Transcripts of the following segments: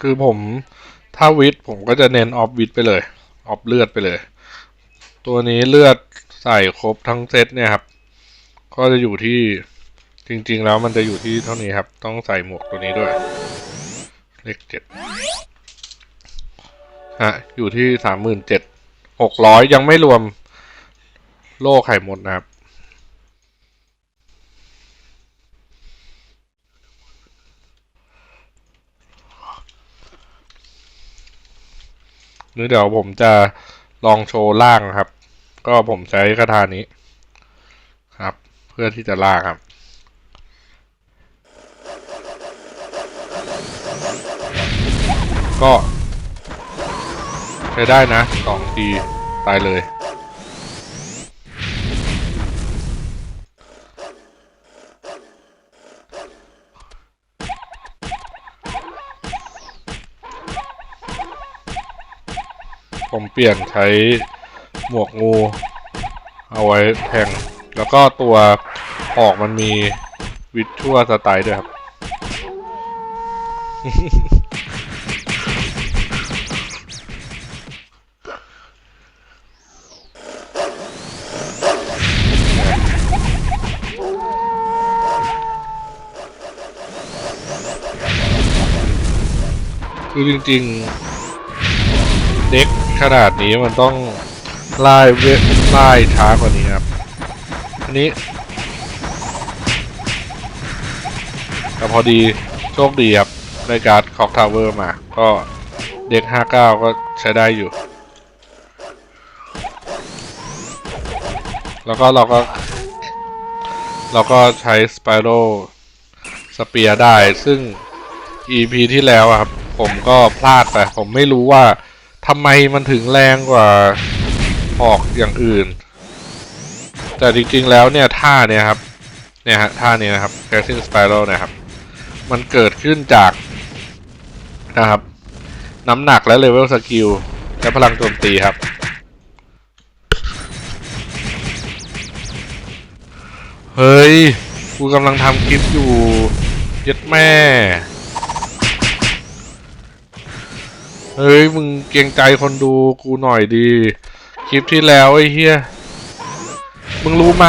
คือผมถ้าวิทผมก็จะเน้นออฟวิทไปเลย ออฟเลือดไปเลย ตัวนี้เลือดใส่ครบทั้งเซตเนี่ยครับ ก็จะอยู่ที่จริง ๆ แล้วมันจะอยู่ที่เท่านี้ครับ ต้องใส่หมวกตัวนี้ด้วย เลขเจ็ดฮะอยู่ที่สามหมื่นเจ็ดหกร้อยยังไม่รวมโล่ไข่มดนะครับ รือเดี๋ยวผมจะลองโชว์ล่างครับ ก็ผมใช้คาถานี้ครับ เพื่อที่จะล่างครับก็ใช้ได้นะสองทีตายเลย ปลี่ยนใช้หมวกงู เอาไว้แทง แล้วก็ตัวออกมันมีวิชชั่วสไตล์ด้วยครับ คือจริง ๆ เด็ก ขนาดนี้มันต้องไล่เวไล่ช้ากว่านี้ครับ อันนี้แต่พอดีโชคดีครับได้การ์ดคอกทาวเวอร์มา ก็เด็ก 59 ก็ใช้ได้อยู่ แล้วก็เราก็ เราก็ใช้สไปโรสเปียได้ ซึ่ง EP ที่แล้วครับ ผมก็พลาดไป ผมไม่รู้ว่า ทำไมมันถึงแรงกว่าออกอย่างอื่น แต่จริงๆแล้วเนี่ยท่าเนี่ยครับ เนี่ยฮะท่านี้นะครับ Casting Spiral นะครับ มันเกิดขึ้นจากนะครับ น้ำหนักและเลเวลสกิลและพลังโจมตีครับ เฮ้ย กูกำลังทำคลิปอยู่ เย็ดแม่ เฮ้ย มึงเกรงใจคนดูกูหน่อยดี คลิปที่แล้วไอ้เฮียมึงรู้ไหม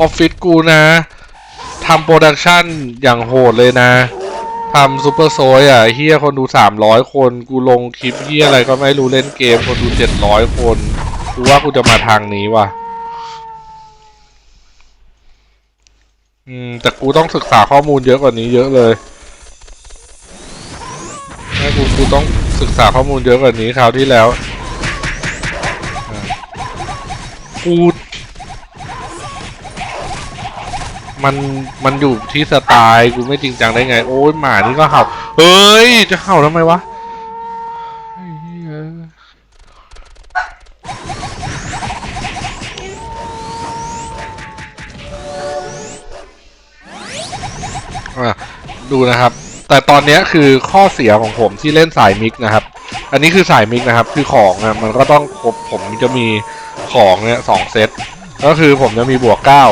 ออฟฟิศกูนะทำโปรดักชันอย่างโหดเลยนะทำซูเปอร์โซยอะเฮียคนดูสามร้อยคน กูลงคลิปเฮียอะไรก็ไม่รู้เล่นเกมคนดูเจ็ดร้อยคน กูว่ากูจะมาทางนี้ว่ะ อืม แต่กูต้องศึกษาข้อมูลเยอะกว่านี้เยอะเลยแม่กูกูต้อง ศึกษาข้อมูลเยอะกว่านี้คราวที่แล้วกูมันมันอยู่ที่สไตล์กูไม่จริงจังได้ไง โอ้ยหมานี่ก็เห่าเฮ้ย จะเห่าทำไมวะดูนะครับ แต่ตอนนี้คือข้อเสียของผมที่เล่นสายมิกนะครับ อันนี้คือสายมิกนะครับ คือของอะมันก็ต้องครบผมจะมีของเนี่ยสองเซต ก็คือผมจะมีบวกเก้า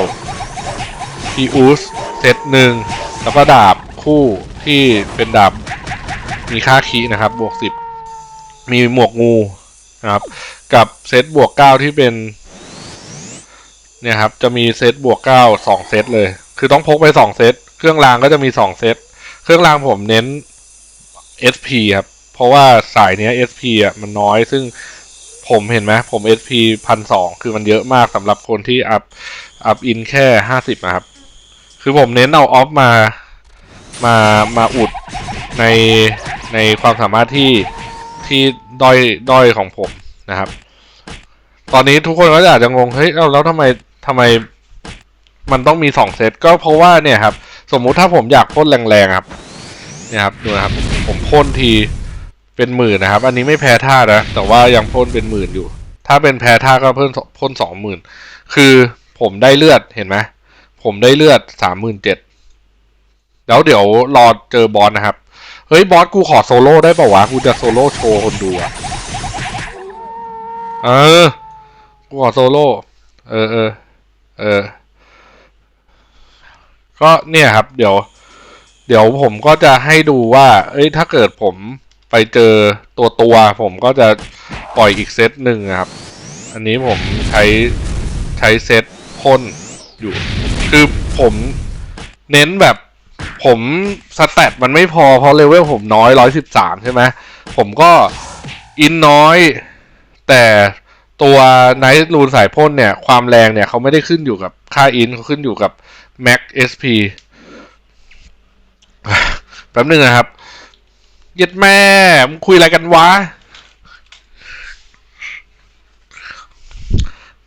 พีอูสเซตหนึ่งแล้วก็ดาบคู่ที่เป็นดาบมีค่าคีนะครับ บวกสิบมีหมวกงูนะครับ กับเซตบวกเก้าที่เป็นเนี่ยครับจะมีเซตบวกเก้าสองเซตเลย คือต้องพกไปสองเซต เครื่องรางก็จะมีสองเซต เครื่องรางผมเน้น SP ครับ เพราะว่าสายเนี้ย SP อะมันน้อยซึ่งผมเห็นไหมผม SP พันสองคือมันเยอะมากสำหรับคนที่อัพอัพอินแค่ห้าสิบนะครับ คือผมเน้นเอาออฟมามามาอุดในในความสามารถที่ที่ด้อยด้อยของผมนะครับ ตอนนี้ทุกคนก็อาจจะงงเฮ้ยเอ้าแล้วทำไมทำไมมันต้องมีสองเซตก็เพราะว่าเนี่ยครับ สมมุติถ้าผมอยากพ่นแรงๆครับเนี่ยครับดูนะครับ ผมพ่นทีเป็นหมื่นนะครับ อันนี้ไม่แพ้ท่านะ แต่ว่ายังพ่นเป็นหมื่นอยู่ ถ้าเป็นแพ้ท่าก็เพิ่มพ่นสองหมื่นคือผมได้เลือดเห็นไหมผมได้เลือดสามหมื่นเจ็ดแล้วเดี๋ยวรอเจอบอสนะครับ เฮ้ยบอสกูขอโซโล่ได้ป่าวะกูจะโซโล่โชว์คนดูอะเออ กูขอโซโล่ เออเออเออ ก็เนี่ยครับ เดี๋ยว เดี๋ยวผมก็จะให้ดูว่า เอ้ยถ้าเกิดผมไปเจอตัวตัว ผมก็จะปล่อยอีกเซตหนึ่งครับ อันนี้ผมใช้ใช้เซตพ่นอยู่ คือผมเน้นแบบผมสแตทมันไม่พอเพราะเลเวลผมน้อยร้อยสิบสามใช่ไหมผมก็อินน้อย แต่ตัวไนท์รูนสายพ่นเนี่ย ความแรงเนี่ยเขาไม่ได้ขึ้นอยู่กับค่าอินเขาขึ้นอยู่กับ Max SP แป๊บนึงนะครับเย็ดแม่มึงคุยอะไรกันวะ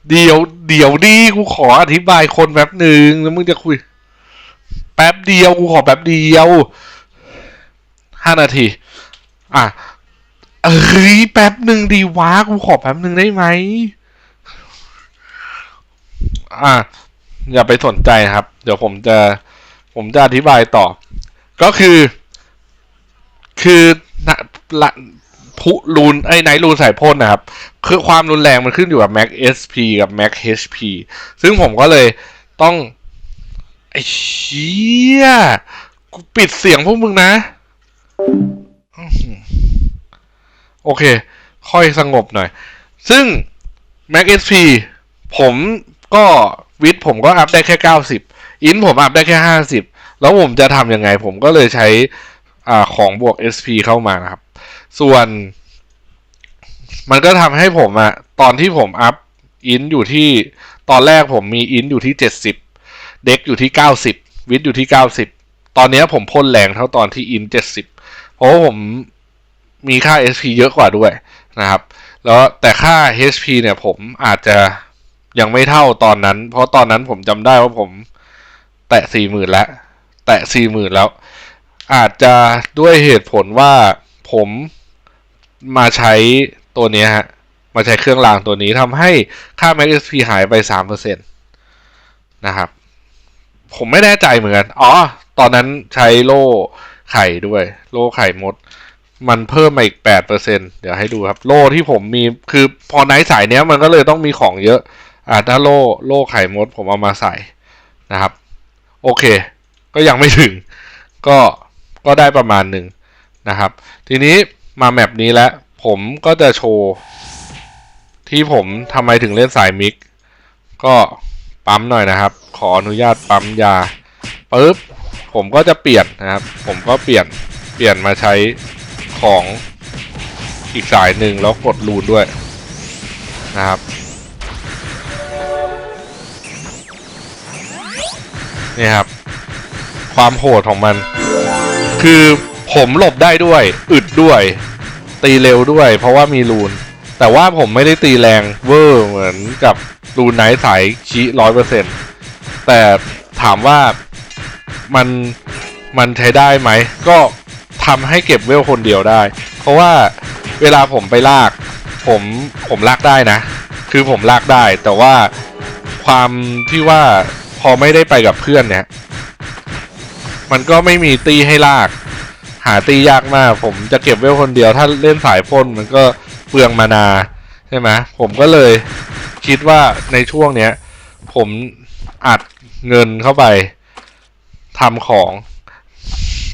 เดี๋ยว เดี๋ยวดิกูขออธิบายคนแป๊บหนึ่งแล้วมึงจะคุย แป๊บเดียวกูขอแป๊บเดียวห้านาที อะเอ้ยแป๊บหนึ่งดีวะกูขอแป๊บหนึ่งได้ไหม อะ อย่าไปสนใจครับ เดี๋ยวผมจะผมจะอธิบายต่อ ก็คือ คือนะละพุรูนไอ้ไนรูนสายพ่นนะครับ คือความรุนแรงมันขึ้นอยู่กับ Max SP กับ Max HP ซึ่งผมก็เลยต้อง ไอ้เชี่ยกูปิดเสียงพวกมึงนะ โอเค ค่อยสงบหน่อย ซึ่ง Max SP ผมก็ วิทผมก็อัพได้แค่ 90 อินผมอัพได้แค่ 50 แล้วผมจะทำยังไงผมก็เลยใช้อ่าของบวก SP เข้ามานะครับ ส่วน มันก็ทำให้ผมอะตอนที่ผมอัพอินอยู่ที่ตอนแรกผมมีอินอยู่ที่ 70 เด็กอยู่ที่ 90 วิทอยู่ที่ 90 ตอนนี้ผมพ่นแรงเท่าตอนที่อิน 70 เพราะว่าผมมีค่า SP เยอะกว่าด้วยนะครับ แล้วแต่ค่า HP เนี่ยผมอาจจะ ยังไม่เท่าตอนนั้น เพราะตอนนั้นผมจำได้ว่าผมแตะสี่หมื่นแล้ว แตะสี่หมื่นแล้ว อาจจะด้วยเหตุผลว่าผมมาใช้ตัวนี้ฮะ มาใช้เครื่องรางตัวนี้ทำให้ค่า Max SP หายไปสามเปอร์เซ็นตนะครับ ผมไม่แน่ใจเหมือนกัน อ๋อ ตอนนั้นใช้โล่ไข่ด้วย โล่ไข่มด มันเพิ่มมาอีกแปดเปอร์เซ็นเดี๋ยวให้ดูครับ โล่ที่ผมมีคือพอไนท์สายเนี้ยมันก็เลยต้องมีของเยอะ อ่าถ้าโล่โล่ไข่มดผมเอามาใส่นะครับ โอเค ก็ยังไม่ถึง ก็ก็ได้ประมาณหนึ่งนะครับ ทีนี้มาแมปนี้แล้ว ผมก็จะโชว์ ที่ผมทำไมถึงเล่นสายมิก ก็ปั๊มหน่อยนะครับ ขออนุญาตปั๊มยาปึ๊บผมก็จะเปลี่ยนนะครับ ผมก็เปลี่ยนเปลี่ยนมาใช้ของอีกสายหนึ่งแล้วกดรูนด้วยนะครับ นี่ครับ ความโหดของมัน คือผมหลบได้ด้วย อึดด้วย ตีเร็วด้วย เพราะว่ามีรูน แต่ว่าผมไม่ได้ตีแรงเวอร์เหมือนกับรูนไนท์สายชี้ร้อยเปอร์เซ็นต์แต่ถามว่ามันมันใช้ได้ไหม ก็ทำให้เก็บเวลคนเดียวได้ เพราะว่าเวลาผมไปลาก ผมผมลากได้นะ คือผมลากได้ แต่ว่าความที่ว่า พอไม่ได้ไปกับเพื่อนเนี่ย มันก็ไม่มีตีให้ลาก หาตียากมาก ผมจะเก็บเวลคนเดียว ถ้าเล่นสายพ่นมันก็เปลืองมานาใช่ไหมผมก็เลยคิดว่าในช่วงเนี้ย ผมอัดเงินเข้าไปทำของ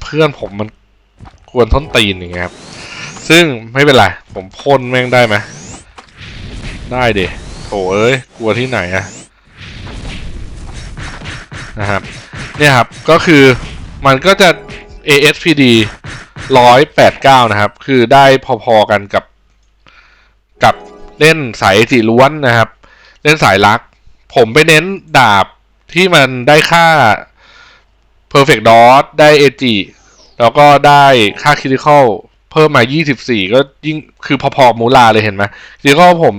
เพื่อนผมมันควรท้นตีนอย่างเงี้ยครับ ซึ่งไม่เป็นไร ผมพ่นแม่งได้ไหมได้เดโถเอ้ย กลัวที่ไหนอะ นะครับ เนี่ยครับ ก็คือมันก็จะ ASPD ร้อยแปดเก้านะครับ คือได้พอๆกันกับ กับเล่นสายสีล้วนนะครับ เล่นสายลัก ผมไปเน้นดาบที่มันได้ค่า perfect dot ได้ AG แล้วก็ได้ค่า critical เพิ่มมา 24 ก็ยิ่งคือพอๆมูลาเลยเห็นไหม critical ผม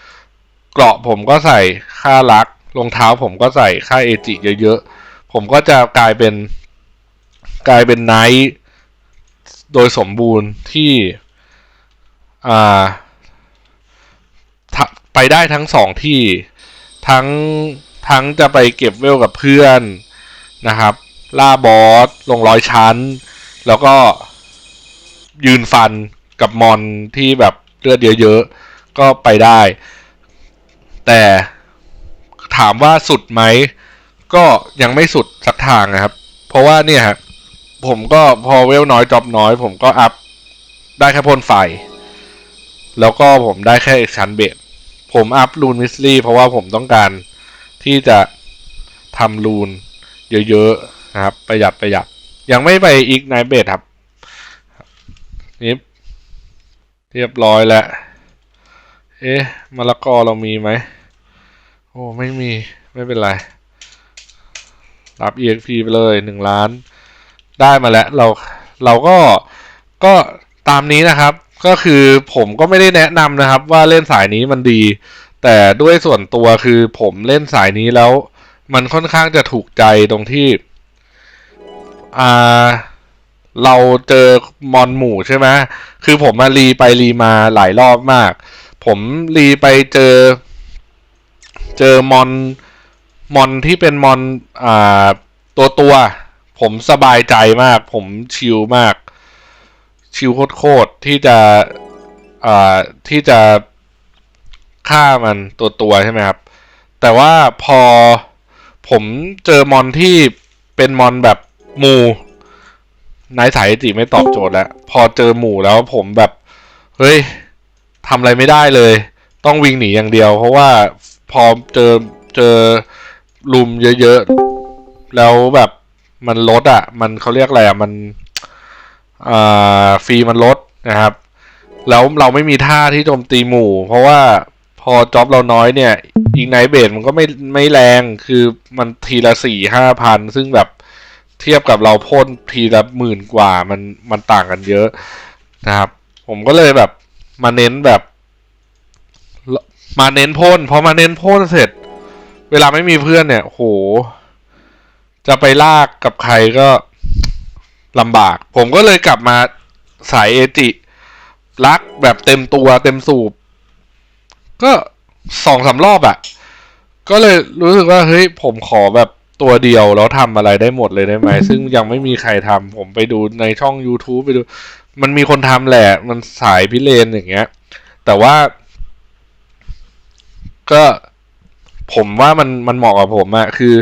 80 เกราะผมก็ใส่ค่าลัก รองเท้าผมก็ใส่ค่า AG เยอะๆ ผมก็จะกลายเป็นกลายเป็นไนท์โดยสมบูรณ์ที่อ่าไปได้ทั้งสองที่ทั้งทั้งจะไปเก็บเวลกับเพื่อนนะครับ ล่าบอส ลงร้อยชั้น แล้วก็ยืนฟันกับมอนที่แบบเลือดเยอะๆ ก็ไปได้ แต่ ถามว่าสุดไหม ก็ยังไม่สุดสักทางนะครับ เพราะว่าเนี่ยฮะผมก็พอเวลน้อยจอบน้อย ผมก็อัพได้แค่พ่นไฟ แล้วก็ผมได้แค่เอกชันเบดผมอัพรูนมิสลี่เพราะว่าผมต้องการที่จะทำรูนเยอะๆนะครับ ประหยัดประหยัด ยังไม่ไปอีกไนเบดครับนี่เรียบร้อยแล้ว เอ๊ะมะละกอเรามีไหม อ้ไม่มีไม่เป็นไร รับ EXP ไปเลยหนึ่งล้าน ได้มาแล้ว เราเราก็ก็ตามนี้นะครับ ก็คือผมก็ไม่ได้แนะนำนะครับ ว่าเล่นสายนี้มันดี แต่ด้วยส่วนตัวคือผมเล่นสายนี้แล้ว มันค่อนข้างจะถูกใจตรงที่อ่าเราเจอมอนหมู่ใช่ไหมคือผมมารีไปรีมาหลายรอบมาก ผมรีไปเจอ เจอมอนมอนที่เป็นมอนอ่าตัวตัว ผมสบายใจมาก ผมชิลมาก ชิลโคตรๆที่จะอ่าที่จะฆ่ามันตัวตัวใช่ไหมครับ แต่ว่าพอผมเจอมอนที่เป็นมอนแบบหมู่นายสายจิไม่ตอบโจทย์แล้ว พอเจอหมู่แล้วผมแบบ เฮ้ยทำอะไรไม่ได้เลย ต้องวิ่งหนีอย่างเดียว เพราะว่า พอเจอเจอลุมเยอะๆ แล้วแบบมันลดอะ มันเขาเรียกอะไรอะ มันอ่าฟรีมันลดนะครับ แล้วเราไม่มีท่าที่โจมตีหมู่ เพราะว่าพอจ็อบเราน้อยเนี่ยอีกไนเบดมันก็ไม่ไม่แรงคือมันทีละสี่ห้าพันซึ่งแบบเทียบกับเราพ่นทีละหมื่นกว่ามันมันต่างกันเยอะนะครับ ผมก็เลยแบบมาเน้นแบบ มาเน้นพ่นพอมาเน้นพ่นเสร็จ เวลาไม่มีเพื่อนเนี่ยโห จะไปลากกับใครก็ลำบาก ผมก็เลยกลับมาสายเอจิ รักแบบเต็มตัวเต็มสูบ ก็สองสามรอบอะก็เลยรู้สึกว่าเฮ้ยผมขอแบบตัวเดียวแล้วทำอะไรได้หมดเลยได้ไหม ซึ่งยังไม่มีใครทำผมไปดูในช่อง YouTube ไปดู มันมีคนทำแหละ มันสายพิเรนอย่างเงี้ย แต่ว่า ก็ผมว่ามันมันเหมาะกับผมอะคือ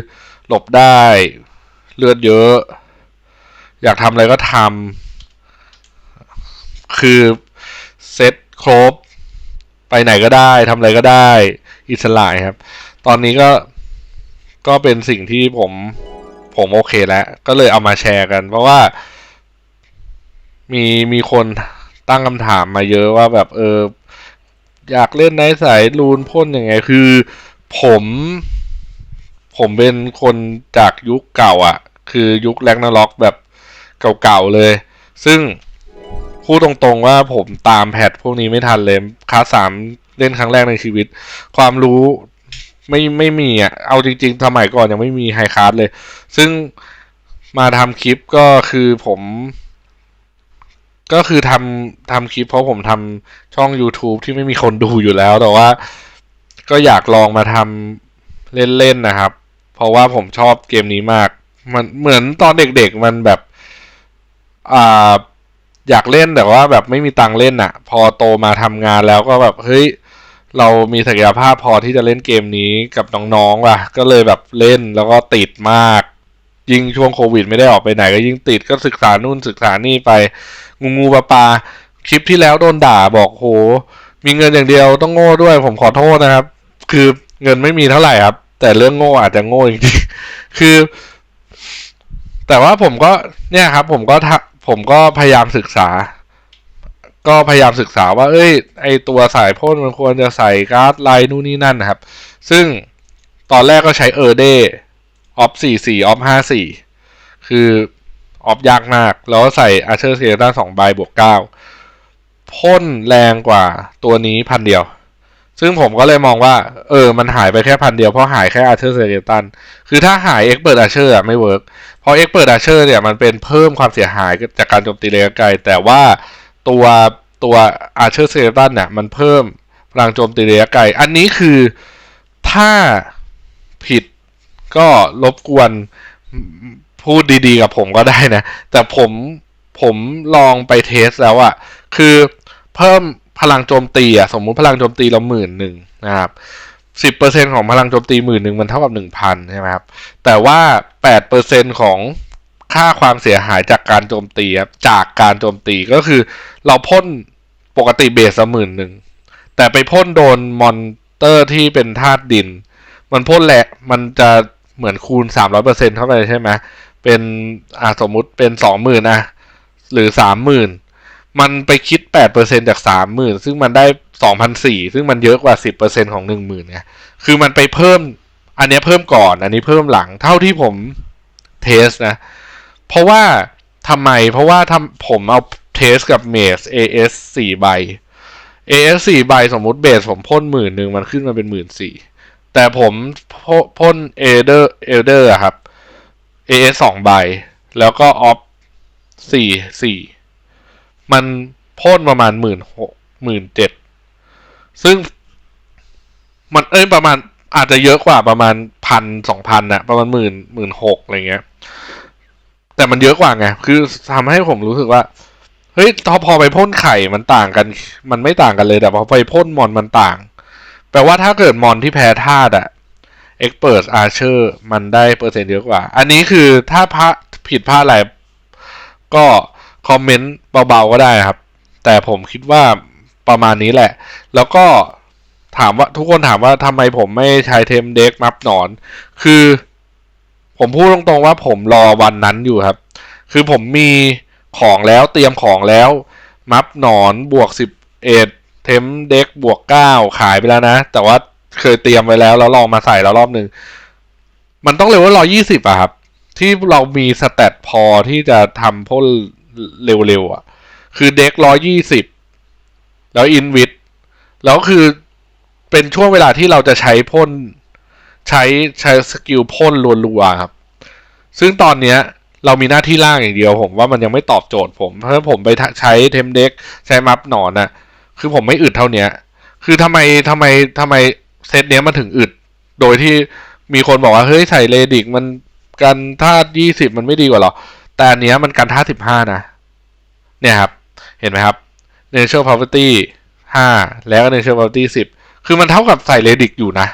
หลบได้เลือดเยอะ อยากทำอะไรก็ทำคือเซ็ตครบ ไปไหนก็ได้ทำอะไรก็ได้ อิสระครับ ตอนนี้ก็ก็เป็นสิ่งที่ผมผมโอเคแล้ว ก็เลยเอามาแชร์กัน เพราะว่ามีมีคนตั้งคำถามมาเยอะว่าแบบเออ อยากเล่นในสายรูนพ่นยังไงคือ ผม ผมเป็นคนจากยุคเก่าอะ่ะ คือยุคแร็กนาล็อกแบบเก่าๆเลย ซึ่งพูดตรงๆว่าผมตามแพทพวกนี้ไม่ทันเลยคลาสสามเล่นครั้งแรกในชีวิต ความรู้ไม่ไม่มีอะ เอาจริง ๆ สมัยก่อนยังไม่มีไฮคลาสเลย ซึ่งมาทำคลิปก็คือผม ก็คือทำทำคลิปเพราะผมทำช่อง YouTube ที่ไม่มีคนดูอยู่แล้ว แต่ว่า ก็อยากลองมาทำเล่นๆนะครับ เพราะว่าผมชอบเกมนี้มาก มันเหมือนตอนเด็กๆมันแบบอ่าอยากเล่นแต่ว่าแบบไม่มีตังเล่นอะ่ะ พอโตมาทำงานแล้วก็แบบเฮ้ยเรามีศักยภาพพอที่จะเล่นเกมนี้กับน้องๆว่ะ ก็เลยแบบเล่นแล้วก็ติดมาก ยิ่งช่วงโควิด ไม่ได้ออกไปไหนก็ยิ่งติดก็ศึกษานู่นศึกษานี่ไป งูงูปลาปลาคลิปที่แล้วโดนด่าบอกโห มีเงินอย่างเดียวต้องโง่ด้วย ผมขอโทษนะครับ คือเงินไม่มีเท่าไหร่ครับ แต่เรื่องโง่อาจจะโง่จริงๆคือ แต่ว่าผมก็เนี่ยครับ ผมก็ทผมก็พยายามศึกษา ก็พยายามศึกษาว่า เอ้ย ไอตัวสายพ่นมันควรจะใส่การ์ดไลน์นู่นนี่นั่นนะครับ ซึ่งตอนแรกก็ใช้เออร์เดออฟสี่สี่ออฟห้าสี่คือ ออฟยากมาก แล้วใส่อาร์เชอร์เซียด้านสองใบบวกเก้าพ่นแรงกว่าตัวนี้พันเดียว ซึ่งผมก็เลยมองว่า เออ มันหายไปแค่พันเดียว เพราะหายแค่อาร์เชอร์เซเรตัน คือถ้าหายเอ็กเปิดอาร์เชอร์อะไม่เวิร์กเพราะเอ็กเปิดอาร์เชอร์เนี่ยมันเป็นเพิ่มความเสียหายจากการโจมตีระยะไกล แต่ว่าตัวตัวอาร์เชอร์เซเรตันเนี่ยมันเพิ่มพลังโจมตีระยะไกล อันนี้คือถ้าผิดก็รบกวน พูดดีๆกับผมก็ได้นะ แต่ผมผมลองไปเทสแล้วอะคือเพิ่มพลังโจมตีอะสมมุติพลังโจมตีเราหมื่นหนึ่งนะครับสิบเปอร์เซ็นของพลังโจมตีหมื่นหนึ่งมันเท่ากับหนึ่งพันใช่ไหมครับ แต่ว่าแปดเปอร์เซ็นของค่าความเสียหายจากการโจมตีครับจากการโจมตีก็คือ เราพ่นปกติเบสหมื่นหนึ่งแต่ไปพ่นโดนมอนเตอร์ที่เป็นธาตุดิน มันพ่นแหละมันจะเหมือนคูณสามร้อยเปอร์เซ็นเข้าไปใช่ไหม เป็นอ่าสมมุติเป็นสองหมื่นนะหรือสามหมื่นมันไปคิดแปดเปอร์เซ็นจากสามหมื่นซึ่งมันได้สองพันสี่ซึ่งมันเยอะกว่าสิบเปอร์เซ็นของหนึ่งหมื่นไงคือมันไปเพิ่ม อันนี้เพิ่มก่อน อันนี้เพิ่มหลังเท่าที่ผมเทสนะ เพราะว่าทำไม เพราะว่าทำผมเอาเทสกับเมส AS สี่ใบ AS สี่ใบสมมุติเบสผมพ่นหมื่นหนึ่งมันขึ้นมาเป็นหมื่นสี่แต่ผมพพ่นเอเดอร์เอเดอร์ครับ AS สองใบ แล้วก็ออฟสี่สี่มันพ่นประมาณหมื่นหกหมื่นเจ็ดซึ่งมันเอ้ยประมาณอาจจะเยอะกว่าประมาณพันสองพันนะประมาณหมื่นหมื่นหกอะไรเงี้ย แต่มันเยอะกว่าไง คือทำให้ผมรู้สึกว่า เฮ้ยพอพอไปพ่นไข่มันต่างกัน มันไม่ต่างกันเลยแต่พอไปพ่นมอนมันต่าง แปลว่าถ้าเกิดมอนที่แพ้ธาตุอะ Expert Archer มันได้เปอร์เซ็นต์เยอะกว่า อันนี้คือถ้าพระผิดพลาดอะไรก็คอมเมนต์เบาๆก็ได้ครับ แต่ผมคิดว่าประมาณนี้แหละ แล้วก็ถามว่าทุกคนถามว่าทำไมผมไม่ใช้เทมเด็กมับหนอน คือ ผมพูดตรงๆว่าผมรอวันนั้นอยู่ครับ คือผมมีของแล้วเตรียมของแล้วมับหนอนบวกสิบเอ็ดเทมเด็กบวกเก้าขายไปแล้วนะ แต่ว่า เคยเตรียมไว้แล้ว แล้วลองมาใส่แล้วรอบหนึ่งมันต้องเร็วว่าร้อยี่สิบอะครับ ที่เรามีสเตตพอที่จะทำพ่นเร็วๆอะคือเด็กร้อยี่สิบแล้วอินวิดแล้วคือเป็นช่วงเวลาที่เราจะใช้พ่นใช้ใช้สกิลพ่นรัวๆครับ ซึ่งตอนเนี้ยเรามีหน้าที่ล่างอย่างเดียว ผมว่ามันยังไม่ตอบโจทย์ผม เพราะผมไปใช้เทมเด็กใช้มัฟหนอนนะคือผมไม่อึดเท่าเนี้ย คือทำไมทำไมทำไม เซตเนี้ยมันถึงอึด โดยที่มีคนบอกว่า เฮ้ยใส่เลดิกมันกันท่ายี่สิบมันไม่ดีกว่าหรอ แต่อันเนี้ยมันกันท่าสิบห้านะ เนี่ยครับ เห็นไหมครับ Natural Property ห้าแล้วก็ Natural Property สิบคือมันเท่ากับใส่เลดิกอยู่นะ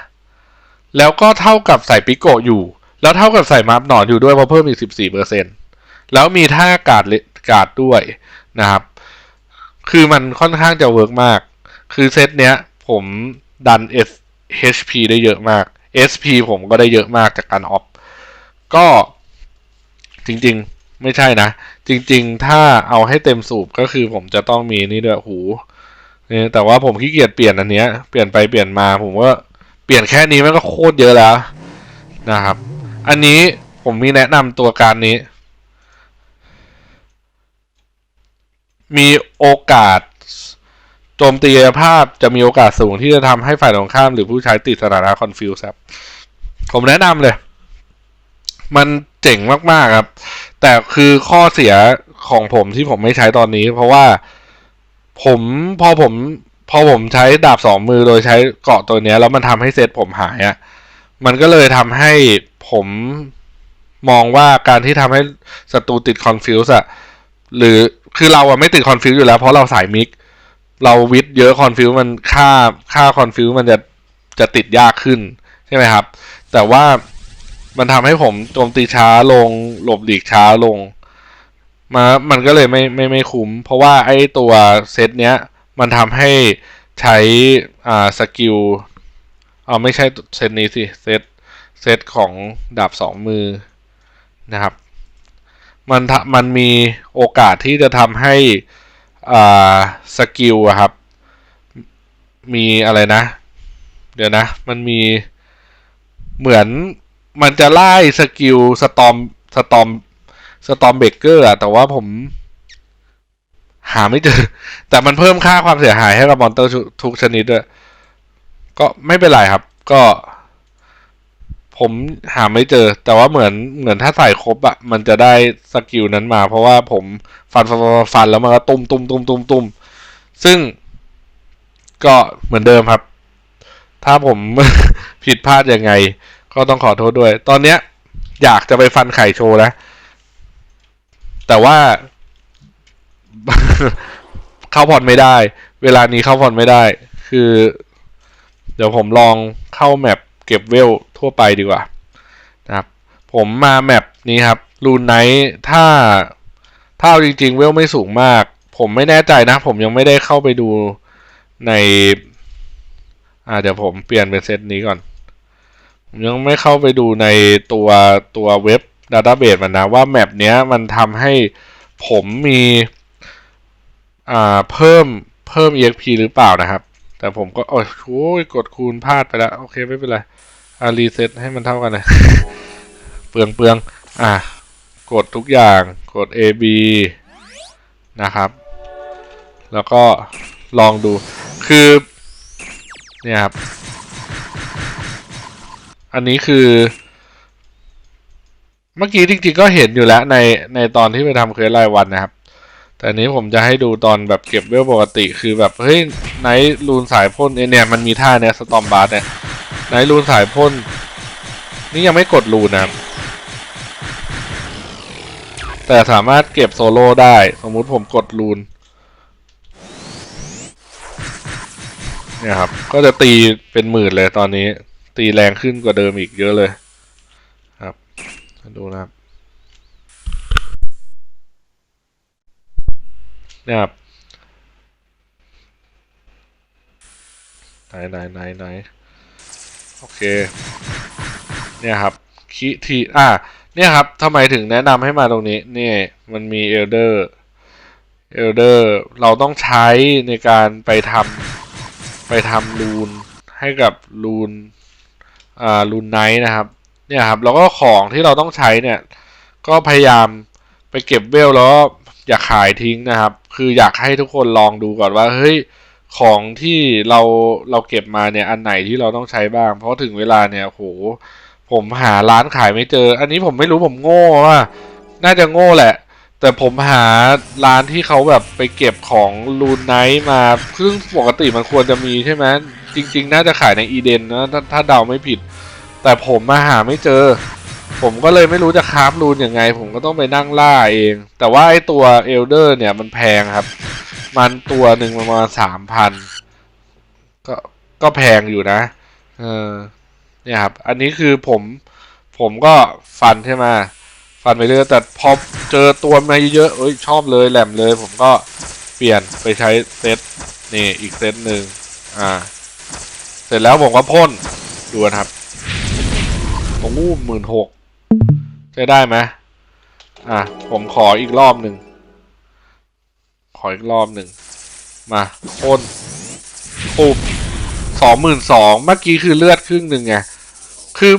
แล้วก็เท่ากับใส่ปิโกอยู่ แล้วเท่ากับใส่มาร์ปหนอนอยู่ด้วยเพราะเพิ่มอีกสิบสี่เปอร์เซ็นแล้วมีท่ากาดกาดด้วยนะครับ คือมันค่อนข้างจะเวิร์กมาก คือเซตเนี้ยผมดัน S HP ได้เยอะมาก SP ผมก็ได้เยอะมากจากการออฟก็จริงๆไม่ใช่นะ จริง ๆ ถ้าเอาให้เต็มสูบก็คือผมจะต้องมีนี่ด้วยหูแต่ว่าผมขี้เกียจเปลี่ยนอันเนี้ยเปลี่ยนไปเปลี่ยนมาผมว่าเปลี่ยนแค่นี้มันก็โคตรเยอะแล้วนะครับ อันนี้ผมมีแนะนำตัวการนี้ มีโอกาส จมตีกายภาพจะมีโอกาสสูงที่จะทำให้ฝ่ายตรงข้ามหรือผู้ใช้ติดสถานะคอนฟิวส์ครับ ผมแนะนำเลย มันเจ๋งมากๆครับ แต่คือข้อเสียของผมที่ผมไม่ใช้ตอนนี้ เพราะว่าผมพอผมพอผมใช้ดาบสองมือโดยใช้เกาะตัวเนี้ย แล้วมันทำให้เซตผมหายอะ่ะมันก็เลยทำให้ผมมองว่าการที่ทำให้ศัตรูติดคอนฟิวส์อะหรือคือเราอะไม่ติดคอนฟิวส์อยู่แล้วเพราะเราสายมิก เราวิทเยอะคอนฟิวมันค่าค่าคอนฟิวมันจะจะติดยากขึ้นใช่ไหมครับ แต่ว่ามันทำให้ผมโจมตีช้าลงหลบหลีกช้าลงมามันก็เลยไม่ไม่ไม่คุ้ม เพราะว่าไอ้ตัวเซตเนี้ยมันทำให้ใช้อ่าสกิลเอาไม่ใช่เซตนี้สิเซตเซตของดาบสองมือนะครับ มันมันมีโอกาสที่จะทำให้ อ่าสกิลอะครับ มีอะไรนะ เดี๋ยวนะ มันมีเหมือนมันจะไล่สกิลสตอมสตอมสตอมเบเกอร์อะแต่ว่าผม หาไม่เจอ แต่มันเพิ่มค่าความเสียหายให้กับมอนเตอร์ทุกชนิดด้วยก็ไม่เป็นไรครับ ก็ ผมหาไม่เจอ แต่ว่าเหมือนเหมือนถ้าใส่ครบอะมันจะได้สกิลนั้นมา เพราะว่าผมฟันฟันฟันแล้วมันก็ตุ้มตุ้มตุ้มตุ้มตุ้มซึ่งก็เหมือนเดิมครับ ถ้าผมผิดพลาดยังไง ก็ต้องขอโทษด้วย ตอนเนี้ย อยากจะไปฟันไข่โชว์นะ แต่ว่า เข้าพอดไม่ได้ เวลานี้เข้าพอดไม่ได้ คือ เดี๋ยวผมลองเข้าแมปเก็บเวล ทั่วไปดีกว่านะครับ ผมมาแมปนี้ครับรูนไนท์ถ้าถ้าเอาจริงๆ เวลไม่สูงมาก ผมไม่แน่ใจนะ ผมยังไม่ได้เข้าไปดูในอ่าเดี๋ยวผมเปลี่ยนเป็นเซตนี้ก่อน ผมยังไม่เข้าไปดูในตัวตัวเว็บดัตต้าเบสมันนะว่าแมปเนี้ยมันทำให้ผมมีอ่าเพิ่มเพิ่ม exp หรือเปล่านะครับ แต่ผมก็โอ้โอ้ยกดคูณพลาดไปแล้ว โอเคไม่เป็นไร อ่ารีเซ็ตให้มันเท่ากันนะเปลืองเปลืองอะ กดทุกอย่างกด A B นะครับ แล้วก็ลองดูคือเนี่ยครับ อันนี้คือ เมื่อกี้จริงๆก็เห็นอยู่แล้วในในตอนที่ไปทำเคสรายวันนะครับ แต่นี้ผมจะให้ดูตอนแบบเก็บเวลปกติ คือแบบ เฮ้ยไนท์รูนสายพ่นเนี่ยเนี่ยมันมีท่าเนี่ยสตอมบาร์เนี่ย ไนรูนสายพ่น นี่ยังไม่กดรูนนะแต่สามารถเก็บโซโล่ได้ สมมุติผมกดรูน เนี่ยครับ ก็จะตีเป็นหมื่นเลยตอนนี้ ตีแรงขึ้นกว่าเดิมอีกเยอะเลย ครับ ดูนะครับ เนี่ยครับ ไหนไหนไหนไหน โอเค เนี่ยครับคิทีอะเนี่ยครับทำไมถึงแนะนำให้มาตรงนี้เนี่ยมันมีเอลเดอร์เอลเดอร์เราต้องใช้ในการไปทำไปทำรูนให้กับรูนอ่ารูนไนท์นะครับ เนี่ยครับแล้วก็ของที่เราต้องใช้เนี่ย ก็พยายามไปเก็บเวลแล้วอย่าขายทิ้งนะครับ คืออยากให้ทุกคนลองดูก่อนว่าเฮ้ย ของที่เราเราเก็บมาเนี่ยอันไหนที่เราต้องใช้บ้าง เพราะถึงเวลาเนี่ยโหผมหาร้านขายไม่เจอ อันนี้ผมไม่รู้ผมโง่ว่าน่าจะโง่แหละ แต่ผมหาร้านที่เขาแบบไปเก็บของลูนไนท์มาซึ่งปกติมันควรจะมีใช่ไหมจริง ๆ น่าจะขายในอีเดนนะถ้าถ้าเดาไม่ผิด แต่ผมมาหาไม่เจอ ผมก็เลยไม่รู้จะคราฟรูนยังไง ผมก็ต้องไปนั่งล่าเอง แต่ว่าไอตัวเอลเดอร์เนี่ยมันแพงครับ มันตัวหนึ่งประมาณสามพันก็ก็แพงอยู่นะ เออเนี่ยครับ อันนี้คือผมผมก็ฟันใช่ไหมฟันไปเรื่อยแต่พอเจอตัวมาเยอะๆเอ้ยชอบเลยแหลมเลย ผมก็เปลี่ยนไปใช้เซตนี่อีกเซตหนึ่งอ่า เสร็จแล้วผมก็พ่นดูนะครับโอ้หมื่นหก ใช้ได้ไหมอะ ผมขออีกรอบหนึ่ง ขออีกรอบหนึ่ง มาพ่นปุ๊บสองหมื่นสองเมื่อกี้คือเลือดครึ่งหนึ่งไง คือ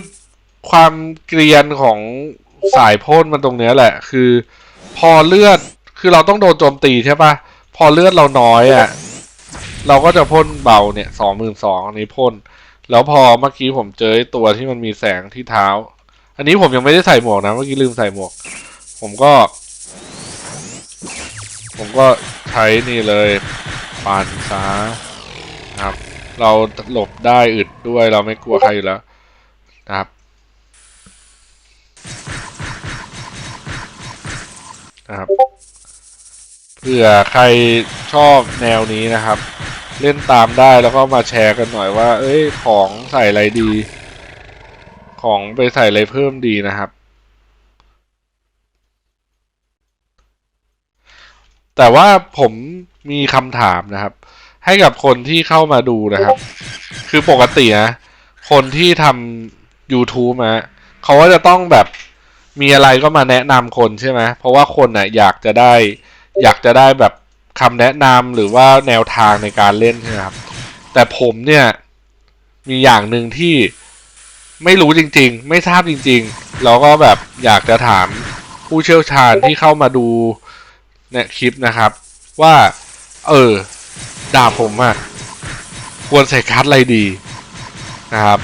ความเกรียนของสายพ่นมันตรงเนี้ยแหละ คือ พอเลือด คือเราต้องโดนโจมตีใช่ปะพอเลือดเราน้อยอะ่ะ เราก็จะพ่นเบาเนี่ยสองหมื่นสองอันนี้พ่น แล้วพอเมื่อกี้ผมเจอตัวที่มันมีแสงที่เท้า อันนี้ผมยังไม่ได้ใส่หมวกนะ เมื่อกี้ลืมใส่หมวก ผมก็ ผมก็ใช้นี่เลยปานซานะครับ เราหลบได้อึดด้วยเราไม่กลัวใครอยู่แล้วนะครับนะครับเผื่อใครชอบแนวนี้นะครับ เล่นตามได้แล้วก็มาแชร์กันหน่อยว่า เอ้ยของใส่อะไรดี ของไปใส่อะไรเพิ่มดีนะครับ แต่ว่าผมมีคำถามนะครับ ให้กับคนที่เข้ามาดูนะครับ คือปกตินะคนที่ทำ YouTube นะเขาก็จะต้องแบบมีอะไรก็มาแนะนำคนใช่ไหมเพราะว่าคนน่ะอยากจะได้ อยากจะได้แบบคำแนะนำหรือว่าแนวทางในการเล่นใช่ไหมครับ แต่ผมเนี่ยมีอย่างหนึ่งที่ ไม่รู้จริง ๆ ไม่ทราบจริงๆแล้วก็แบบอยากจะถามผู้เชี่ยวชาญที่เข้ามาดูเนี่ยคลิปนะครับ ว่า เออดาบผมอะควรใส่การ์ดอะไรดีนะครับ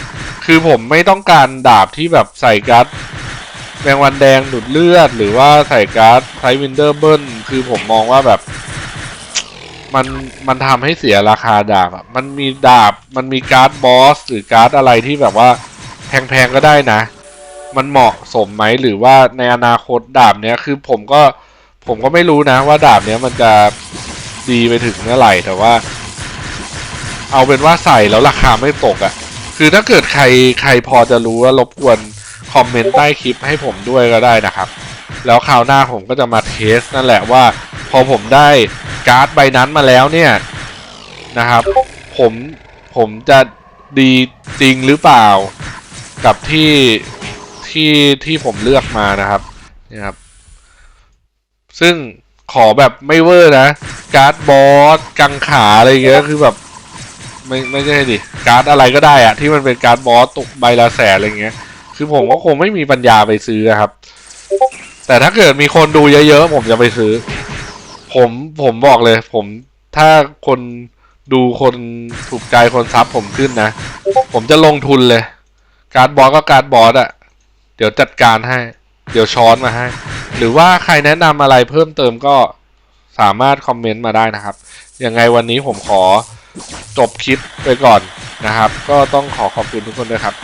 คือผมไม่ต้องการดาบที่แบบใส่การ์ดแมงวันแดงหนุดเลือด หรือว่าใส่การ์ดไซวินเดอร์เบิลคือผมมองว่าแบบ มันมันทำให้เสียราคาดาบอะมันมีดาบมันมีการ์ดบอสหรือการ์ดอะไรที่แบบว่า แพงๆก็ได้นะ มันเหมาะสมไหมหรือว่าในอนาคตดาบเนี้ยคือผมก็ผมก็ไม่รู้นะว่าดาบเนี้ยมันจะดีไปถึงเมื่อไหร่แต่ว่า เอาเป็นว่าใส่แล้วราคาไม่ตกอะ่ะ คือถ้าเกิดใครใครพอจะรู้ว่ารบกวนคอมเมนต์ใต้คลิปให้ผมด้วยก็ได้นะครับ แล้วคราวหน้าผมก็จะมาเทสนั่นแหละว่า พอผมได้การ์ดใบนั้นมาแล้วเนี่ยนะครับ ผมผมจะดีจริงหรือเปล่า กับที่ที่ที่ผมเลือกมานะครับนี่ครับ ซึ่งขอแบบไม่เวอร์นะ การ์ดบอสกังขาอะไรเงี้ยคือแบบ ไม่ไม่ใช่ดิการ์ดอะไรก็ได้อะที่มันเป็นการ์ดบอสตกใบละแสนอะไรเงี้ย คือผมก็คงไม่มีปัญญาไปซื้อครับ แต่ถ้าเกิดมีคนดูเยอะๆผมจะไปซื้อ ผมผมบอกเลย ผมถ้าคนดูคนถูกใจคนซับผมขึ้นนะ ผมจะลงทุนเลย การบอสก็การ์ดบอสอะเดี๋ยวจัดการให้ เดี๋ยวช้อนมาให้ หรือว่าใครแนะนำอะไรเพิ่มเติมก็สามารถคอมเมนต์มาได้นะครับ ยังไงวันนี้ผมขอจบคลิปไปก่อนนะครับ ก็ต้องขอขอบคุณทุกคนด้วยครับ